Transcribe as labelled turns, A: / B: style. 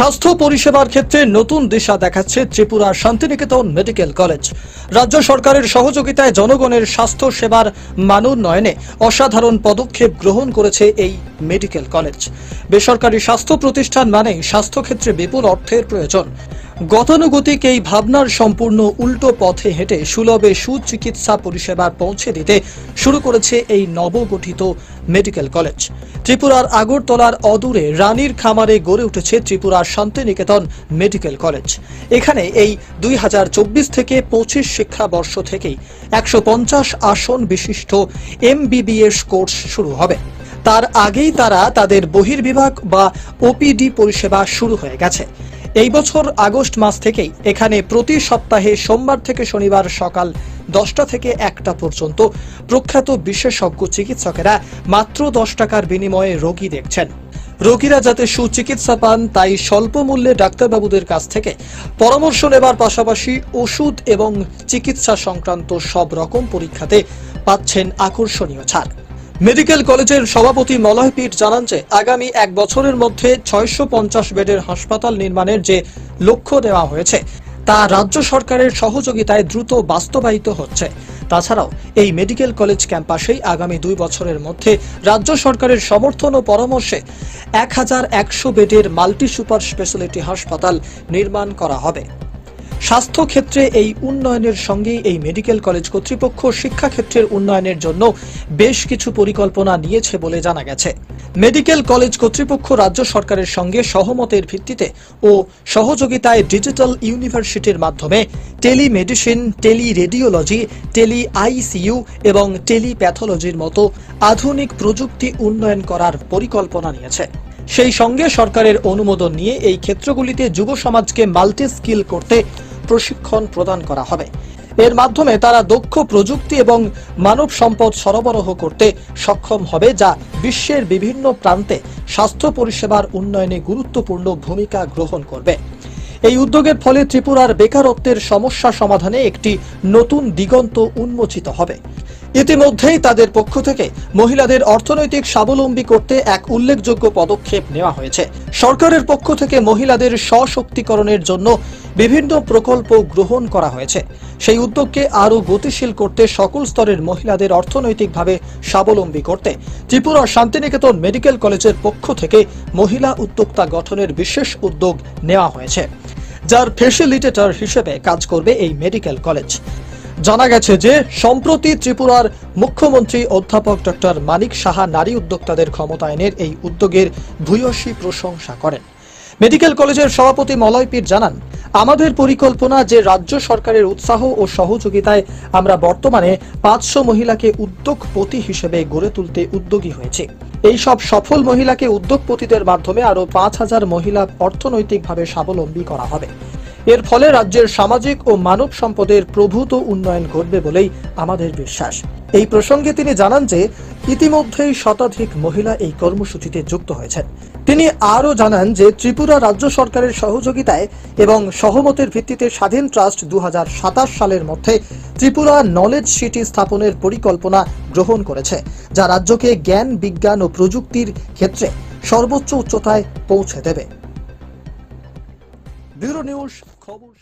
A: স্বাস্থ্য পরিষেবার ক্ষেত্রে নতুন দিশা দেখাচ্ছে ত্রিপুরার শান্তিনিকেতন মেডিকেল কলেজ। রাজ্য সরকারের সহযোগিতায় জনগণের স্বাস্থ্য সেবার মান উন্নয়নে অসাধারণ পদক্ষেপ গ্রহণ করেছে এই মেডিকেল কলেজ। বেসরকারি স্বাস্থ্য প্রতিষ্ঠান মানেই স্বাস্থ্যক্ষেত্রে বিপুল অর্থের প্রয়োজন। গতানুগতিক এই ভাবনার সম্পূর্ণ উল্টো পথে হেঁটে সুলভে সুচিকিৎসা পরিষেবা পৌঁছে দিতে শুরু করেছে এই নবগঠিত মেডিকেল কলেজ। ত্রিপুরার আগরতলার অদূরে রানীর খামারে গড়ে উঠেছে ত্রিপুরার শান্তিনিকেতন মেডিকেল কলেজ। এখানে এই দুই হাজার চব্বিশ থেকে পঁচিশ শিক্ষাবর্ষ থেকেই একশো পঞ্চাশ আসন বিশিষ্ট এমবিবিএস কোর্স শুরু হবে। তার আগেই তারা তাদের বহির্বিভাগ বা ওপিডি পরিষেবা শুরু হয়ে গেছে। এই বছর আগস্ট মাস থেকেই এখানে প্রতি সপ্তাহে সোমবার থেকে শনিবার সকাল দশটা থেকে একটা পর্যন্ত প্রখ্যাত বিশেষজ্ঞ চিকিৎসকেরা মাত্র দশ টাকার বিনিময়ে রোগী দেখছেন। রোগীরা যাতে সুচিকিৎসা পান, তাই স্বল্প মূল্যে ডাক্তারবাবুদের কাছ থেকে পরামর্শ নেবার পাশাপাশি ওষুধ এবং চিকিৎসা সংক্রান্ত সব রকম পরীক্ষাতে পাচ্ছেন আকর্ষণীয় ছাড়। মেডিকেল কলেজের সভাপতি মলয় পীঠ জানান যে, আগামী এক বছরের মধ্যে ছয়শো পঞ্চাশ বেডের হাসপাতাল নির্মাণের যে লক্ষ্য দেওয়া হয়েছে, তা রাজ্য সরকারের সহযোগিতায় দ্রুত বাস্তবায়িত হচ্ছে। তাছাড়াও, এই মেডিকেল কলেজ ক্যাম্পাসেই আগামী দুই বছরের মধ্যে রাজ্য সরকারের সমর্থন ও পরামর্শে এক হাজার একশো বেডের মাল্টি সুপার স্পেশালিটি হাসপাতাল নির্মাণ করা হবে। স্বাস্থ্য ক্ষেত্রে এই উন্নয়নের সঙ্গেই এই মেডিকেল কলেজ কর্তৃপক্ষ শিক্ষাক্ষেত্রের উন্নয়নের জন্য বেশ কিছু পরিকল্পনা নিয়েছে বলে জানা গেছে। মেডিকেল কলেজ কর্তৃপক্ষ রাজ্য সরকারের সঙ্গে সহমতের ভিত্তিতে ও সহযোগিতায় ডিজিটাল ইউনিভার্সিটির মাধ্যমে telemedicine tele radiology tele ICU এবং টেলিপ্যাথোলজির মতো আধুনিক প্রযুক্তি উন্নয়ন করার পরিকল্পনা নিয়েছে। সেই সঙ্গে সরকারের অনুমোদন নিয়ে এই ক্ষেত্রগুলিতে যুব সমাজকে মাল্টি স্কিল করতে প্রশিক্ষণ প্রদান করা হবে। এর মাধ্যমে তারা দক্ষ প্রযুক্তি এবং মানব সম্পদ সরবরাহ করতে সক্ষম হবে, যা বিশ্বের বিভিন্ন প্রান্তে স্বাস্থ্য পরিষেবার উন্নয়নে গুরুত্বপূর্ণ ভূমিকা গ্রহণ করবে। এই উদ্যোগের ফলে ত্রিপুরার বেকারত্বের সমস্যা সমাধানে একটি নতুন দিগন্ত উন্মোচিত হবে। ইতিমধ্যেই তাদের পক্ষ থেকে মহিলাদের অর্থনৈতিক স্বাবলম্বী করতে এক উল্লেখযোগ্য পদক্ষেপ নেওয়া হয়েছে। সরকারের পক্ষ থেকে মহিলাদের সশক্তিকরণের জন্য বিভিন্ন প্রকল্প গ্রহণ করা হয়েছে। সেই উদ্যোগকে আরও গতিশীল করতে সকল স্তরের মহিলাদের অর্থনৈতিকভাবে স্বাবলম্বী করতে ত্রিপুরা শান্তিনিকেতন মেডিকেল কলেজের পক্ষ থেকে মহিলা উদ্যোক্তা গঠনের বিশেষ উদ্যোগ নেওয়া হয়েছে, যার ফেসিলিটেটর হিসেবে কাজ করবে এই মেডিকেল কলেজ। জানা গেছে যে, সম্প্রতি ত্রিপুরার মুখ্যমন্ত্রী অধ্যাপক ডক্টর মানিক সাহা নারী উদ্যোক্তাদের ক্ষমতায়নের এই উদ্যোগের ভূয়সী প্রশংসা করেন। মেডিকেল কলেজের সভাপতি মলয় পীর জানান, আমাদের পরিকল্পনা যে রাজ্য সরকারের উৎসাহ ও সহযোগিতায় আমরা বর্তমানে পাঁচশো মহিলাকে উদ্যোগপতি হিসেবে গড়ে তুলতে উদ্যোগী হয়েছে। এই সব সফল মহিলাকে উদ্যোগপতিদের মাধ্যমে আরও পাঁচ হাজার মহিলা অর্থনৈতিকভাবে স্বাবলম্বী করা হবে। এর ফলে রাজ্যের সামাজিক ও মানব সম্পদের প্রভূত উন্নয়ন ঘটবে বলেই আমাদের বিশ্বাস। এই প্রসঙ্গে তিনি জানান যে, ইতিমধ্যেই শতাধিক মহিলা এই কর্মসূচিতে যুক্ত হয়েছেন। তিনি আরও জানান যে, ত্রিপুরা রাজ্য সরকারের সহযোগিতায় এবং সহমতের ভিত্তিতে স্বাধীন ট্রাস্ট দু হাজার সাতাশ সালের মধ্যে ত্রিপুরা নলেজ সিটি স্থাপনের পরিকল্পনা গ্রহণ করেছে, যা রাজ্যকে জ্ঞান, বিজ্ঞান ও প্রযুক্তির ক্ষেত্রে সর্বোচ্চ উচ্চতায় পৌঁছে দেবে। ব্যুরো নিউজ খবর।